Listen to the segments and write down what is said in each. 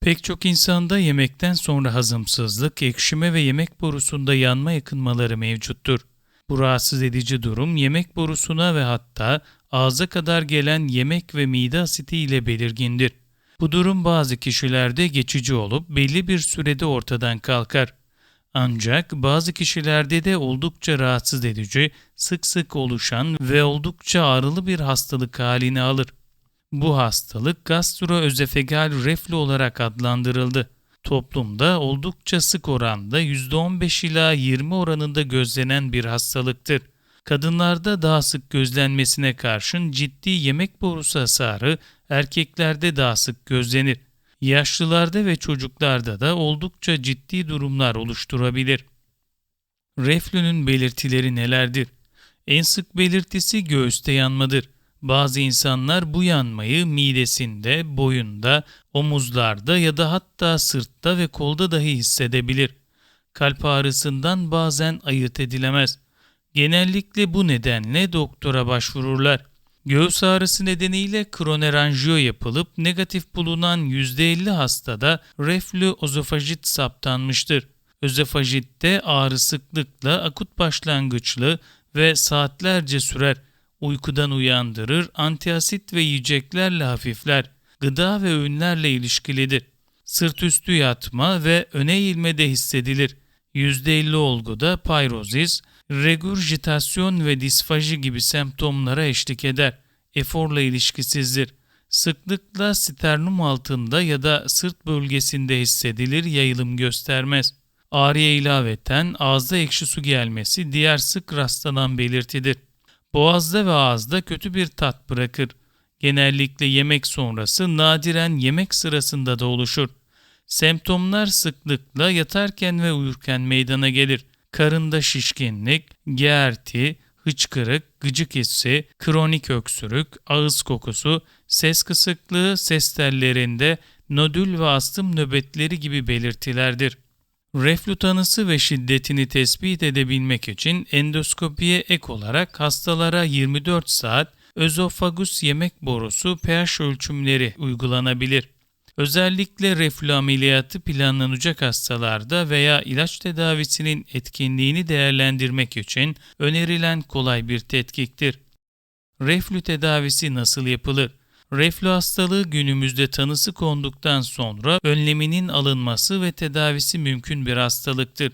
Pek çok insanda yemekten sonra hazımsızlık, ekşime ve yemek borusunda yanma yakınmaları mevcuttur. Bu rahatsız edici durum yemek borusuna ve hatta ağza kadar gelen yemek ve mide asiti ile belirgindir. Bu durum bazı kişilerde geçici olup belli bir sürede ortadan kalkar. Ancak bazı kişilerde de oldukça rahatsız edici, sık sık oluşan ve oldukça ağrılı bir hastalık halini alır. Bu hastalık gastroözofegal reflü olarak adlandırıldı. Toplumda oldukça sık oranda %15 ila 20 oranında gözlenen bir hastalıktır. Kadınlarda daha sık gözlenmesine karşın ciddi yemek borusu hasarı erkeklerde daha sık gözlenir. Yaşlılarda ve çocuklarda da oldukça ciddi durumlar oluşturabilir. Reflünün belirtileri nelerdir? En sık belirtisi göğüste yanmadır. Bazı insanlar bu yanmayı midesinde, boyunda, omuzlarda ya da hatta sırtta ve kolda dahi hissedebilir. Kalp ağrısından bazen ayırt edilemez. Genellikle bu nedenle doktora başvururlar. Göğüs ağrısı nedeniyle kroneranjiyo yapılıp negatif bulunan %50 hastada reflü ozofajit saptanmıştır. Özofajitte ağrı sıklıkla akut başlangıçlı ve saatlerce sürer uykudan uyandırır, antiasit ve yiyeceklerle hafifler, gıda ve öğünlerle ilişkilidir. Sırt üstü yatma ve öne eğilme de hissedilir. %50 olguda payrozis, regurgitasyon ve disfaji gibi semptomlara eşlik eder. Eforla ilişkisizdir. Sıklıkla sternum altında ya da sırt bölgesinde hissedilir, yayılım göstermez. Ağrıya ilaveten ağızda ekşi su gelmesi diğer sık rastlanan belirtidir. Boğazda ve ağızda kötü bir tat bırakır. Genellikle yemek sonrası nadiren yemek sırasında da oluşur. Semptomlar sıklıkla yatarken ve uyurken meydana gelir. Karında şişkinlik, gerti, hıçkırık, gıcık hissi, kronik öksürük, ağız kokusu, ses kısıklığı, ses tellerinde nodül ve astım nöbetleri gibi belirtilerdir. Reflü tanısı ve şiddetini tespit edebilmek için endoskopiye ek olarak hastalara 24 saat özofagus yemek borusu pH ölçümleri uygulanabilir. Özellikle reflü ameliyatı planlanacak hastalarda veya ilaç tedavisinin etkinliğini değerlendirmek için önerilen kolay bir tetkiktir. Reflü tedavisi nasıl yapılır? Reflü hastalığı günümüzde tanısı konduktan sonra önleminin alınması ve tedavisi mümkün bir hastalıktır.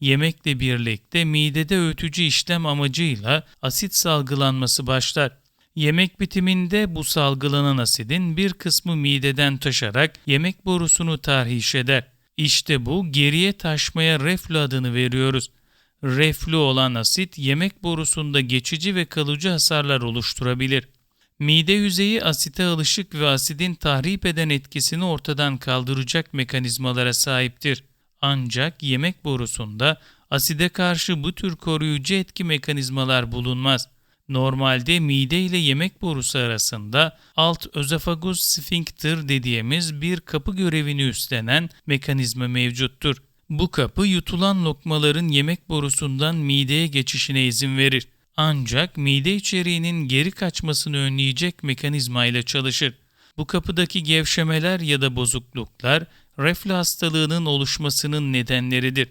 Yemekle birlikte midede öğütücü işlem amacıyla asit salgılanması başlar. Yemek bitiminde bu salgılanan asidin bir kısmı mideden taşarak yemek borusunu tahriş eder. İşte bu geriye taşmaya reflü adını veriyoruz. Reflü olan asit yemek borusunda geçici ve kalıcı hasarlar oluşturabilir. Mide yüzeyi asite alışık ve asidin tahrip eden etkisini ortadan kaldıracak mekanizmalara sahiptir. Ancak yemek borusunda aside karşı bu tür koruyucu etki mekanizmalar bulunmaz. Normalde mide ile yemek borusu arasında alt özofagus sfinkter dediğimiz bir kapı görevini üstlenen mekanizma mevcuttur. Bu kapı yutulan lokmaların yemek borusundan mideye geçişine izin verir. Ancak mide içeriğinin geri kaçmasını önleyecek mekanizma ile çalışır. Bu kapıdaki gevşemeler ya da bozukluklar reflü hastalığının oluşmasının nedenleridir.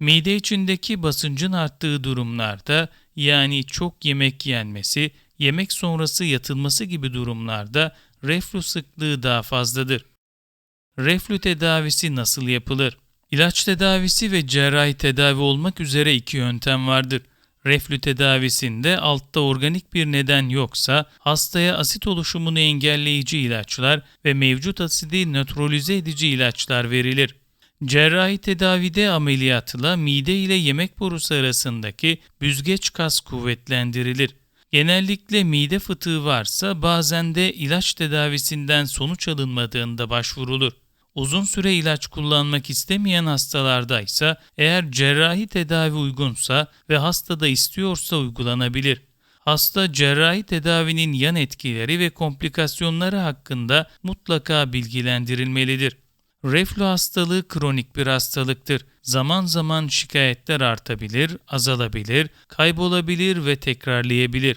Mide içindeki basıncın arttığı durumlarda yani çok yemek yenmesi, yemek sonrası yatılması gibi durumlarda reflü sıklığı daha fazladır. Reflü tedavisi nasıl yapılır? İlaç tedavisi ve cerrahi tedavi olmak üzere iki yöntem vardır. Reflü tedavisinde altta organik bir neden yoksa hastaya asit oluşumunu engelleyici ilaçlar ve mevcut asidi nötralize edici ilaçlar verilir. Cerrahi tedavide ameliyatla mide ile yemek borusu arasındaki büzgeç kas kuvvetlendirilir. Genellikle mide fıtığı varsa bazen de ilaç tedavisinden sonuç alınmadığında başvurulur. Uzun süre ilaç kullanmak istemeyen hastalarda ise eğer cerrahi tedavi uygunsa ve hasta da istiyorsa uygulanabilir. Hasta cerrahi tedavinin yan etkileri ve komplikasyonları hakkında mutlaka bilgilendirilmelidir. Reflü hastalığı kronik bir hastalıktır. Zaman zaman şikayetler artabilir, azalabilir, kaybolabilir ve tekrarlayabilir.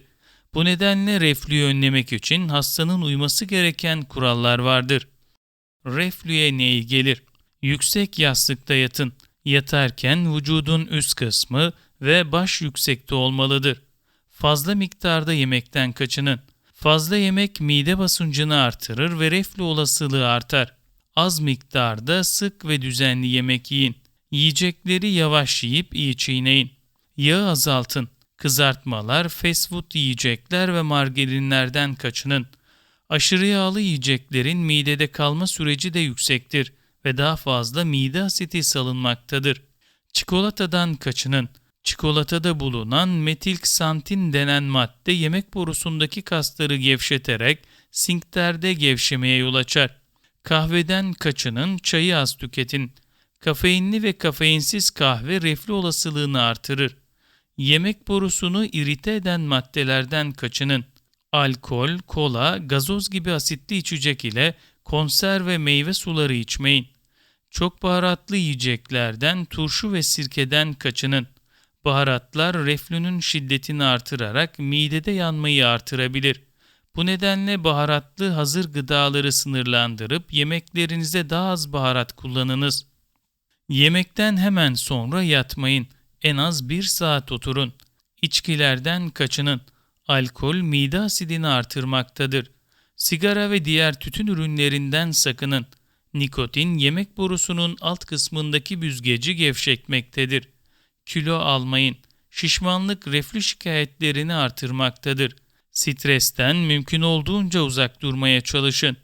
Bu nedenle reflüyü önlemek için hastanın uyması gereken kurallar vardır. Reflüye ne iyi gelir? Yüksek yastıkta yatın. Yatarken vücudun üst kısmı ve baş yüksekte olmalıdır. Fazla miktarda yemekten kaçının. Fazla yemek mide basıncını artırır ve reflü olasılığı artar. Az miktarda sık ve düzenli yemek yiyin. Yiyecekleri yavaş yiyip iyi çiğneyin. Yağı azaltın. Kızartmalar, fast food yiyecekler ve margarinlerden kaçının. Aşırı yağlı yiyeceklerin midede kalma süreci de yüksektir ve daha fazla mide asiti salınmaktadır. Çikolatadan kaçının. Çikolatada bulunan metilksantin denen madde yemek borusundaki kasları gevşeterek sinkterde gevşemeye yol açar. Kahveden kaçının, çayı az tüketin. Kafeinli ve kafeinsiz kahve reflü olasılığını artırır. Yemek borusunu irite eden maddelerden kaçının. Alkol, kola, gazoz gibi asitli içecek ile konserve meyve suları içmeyin. Çok baharatlı yiyeceklerden, turşu ve sirkeden kaçının. Baharatlar reflünün şiddetini artırarak midede yanmayı artırabilir. Bu nedenle baharatlı hazır gıdaları sınırlandırıp yemeklerinize daha az baharat kullanınız. Yemekten hemen sonra yatmayın. En az bir saat oturun. İçkilerden kaçının. Alkol mide asidini artırmaktadır. Sigara ve diğer tütün ürünlerinden sakının. Nikotin yemek borusunun alt kısmındaki büzgeci gevşetmektedir. Kilo almayın. Şişmanlık reflü şikayetlerini artırmaktadır. Stresten mümkün olduğunca uzak durmaya çalışın.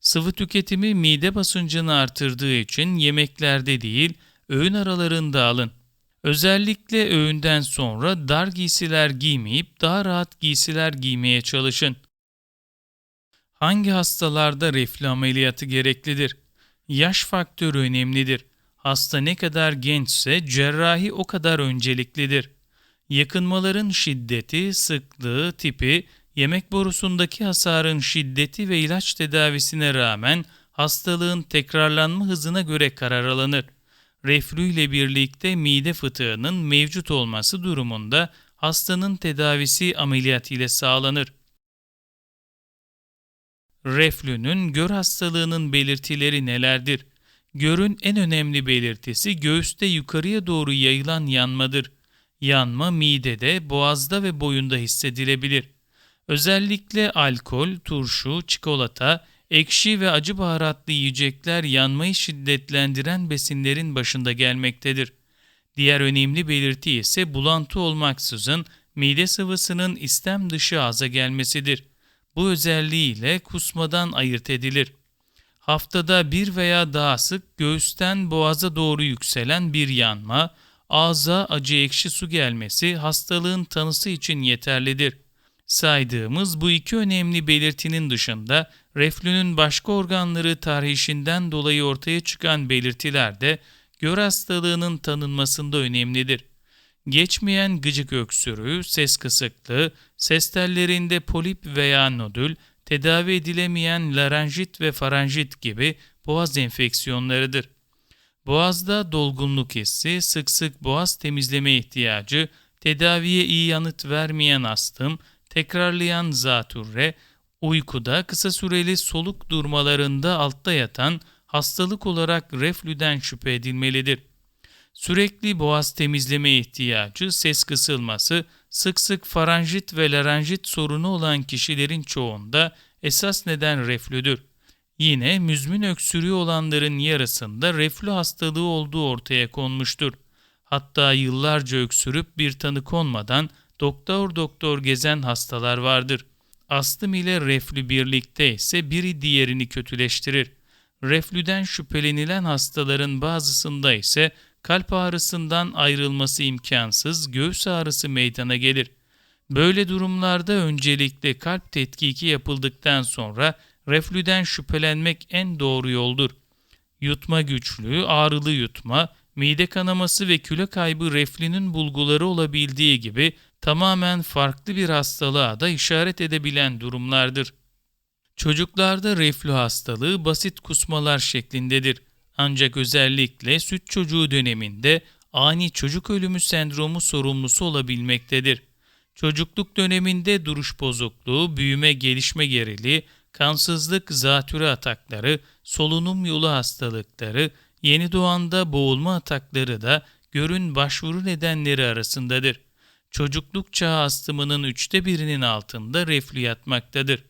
Sıvı tüketimi mide basıncını artırdığı için yemeklerde değil, öğün aralarında alın. Özellikle öğünden sonra dar giysiler giymeyip daha rahat giysiler giymeye çalışın. Hangi hastalarda reflü ameliyatı gereklidir? Yaş faktörü önemlidir. Hasta ne kadar gençse cerrahi o kadar önceliklidir. Yakınmaların şiddeti, sıklığı, tipi, yemek borusundaki hasarın şiddeti ve ilaç tedavisine rağmen hastalığın tekrarlanma hızına göre karar alınır. Reflü ile birlikte mide fıtığının mevcut olması durumunda hastanın tedavisi ameliyat ile sağlanır. Reflünün gör hastalığının belirtileri nelerdir? Görün en önemli belirtisi göğüste yukarıya doğru yayılan yanmadır. Yanma midede, boğazda ve boyunda hissedilebilir. Özellikle alkol, turşu, çikolata, ekşi ve acı baharatlı yiyecekler yanmayı şiddetlendiren besinlerin başında gelmektedir. Diğer önemli belirti ise bulantı olmaksızın mide sıvısının istem dışı ağza gelmesidir. Bu özelliğiyle kusmadan ayırt edilir. Haftada bir veya daha sık göğüsten boğaza doğru yükselen bir yanma, ağza acı ekşi su gelmesi hastalığın tanısı için yeterlidir. Saydığımız bu iki önemli belirtinin dışında reflünün başka organları tarihişinden dolayı ortaya çıkan belirtiler de gör hastalığının tanınmasında önemlidir. Geçmeyen gıcık öksürüğü, ses kısıklığı, ses tellerinde polip veya nodül, tedavi edilemeyen larenjit ve faranjit gibi boğaz enfeksiyonlarıdır. Boğazda dolgunluk hissi, sık sık boğaz temizleme ihtiyacı, tedaviye iyi yanıt vermeyen astım, tekrarlayan zatürre, uykuda kısa süreli soluk durmalarında altta yatan hastalık olarak reflüden şüphe edilmelidir. Sürekli boğaz temizleme ihtiyacı, ses kısılması, sık sık faranjit ve larenjit sorunu olan kişilerin çoğunda esas neden reflüdür. Yine müzmin öksürüğü olanların yarısında reflü hastalığı olduğu ortaya konmuştur. Hatta yıllarca öksürüp bir tanı konmadan doktor doktor gezen hastalar vardır. Astım ile reflü birlikte ise biri diğerini kötüleştirir. Reflüden şüphelenilen hastaların bazısında ise kalp ağrısından ayrılması imkansız göğüs ağrısı meydana gelir. Böyle durumlarda öncelikle kalp tetkiki yapıldıktan sonra reflüden şüphelenmek en doğru yoldur. Yutma güçlüğü, ağrılı yutma, mide kanaması ve kilo kaybı reflünün bulguları olabildiği gibi tamamen farklı bir hastalığa da işaret edebilen durumlardır. Çocuklarda reflü hastalığı basit kusmalar şeklindedir. Ancak özellikle süt çocuğu döneminde ani çocuk ölümü sendromu sorumlusu olabilmektedir. Çocukluk döneminde duruş bozukluğu, büyüme gelişme geriliği, kansızlık, zatürre atakları, solunum yolu hastalıkları, yeni doğanda boğulma atakları da görün başvuru nedenleri arasındadır. Çocukluk çağı astımının üçte birinin altında reflü yatmaktadır.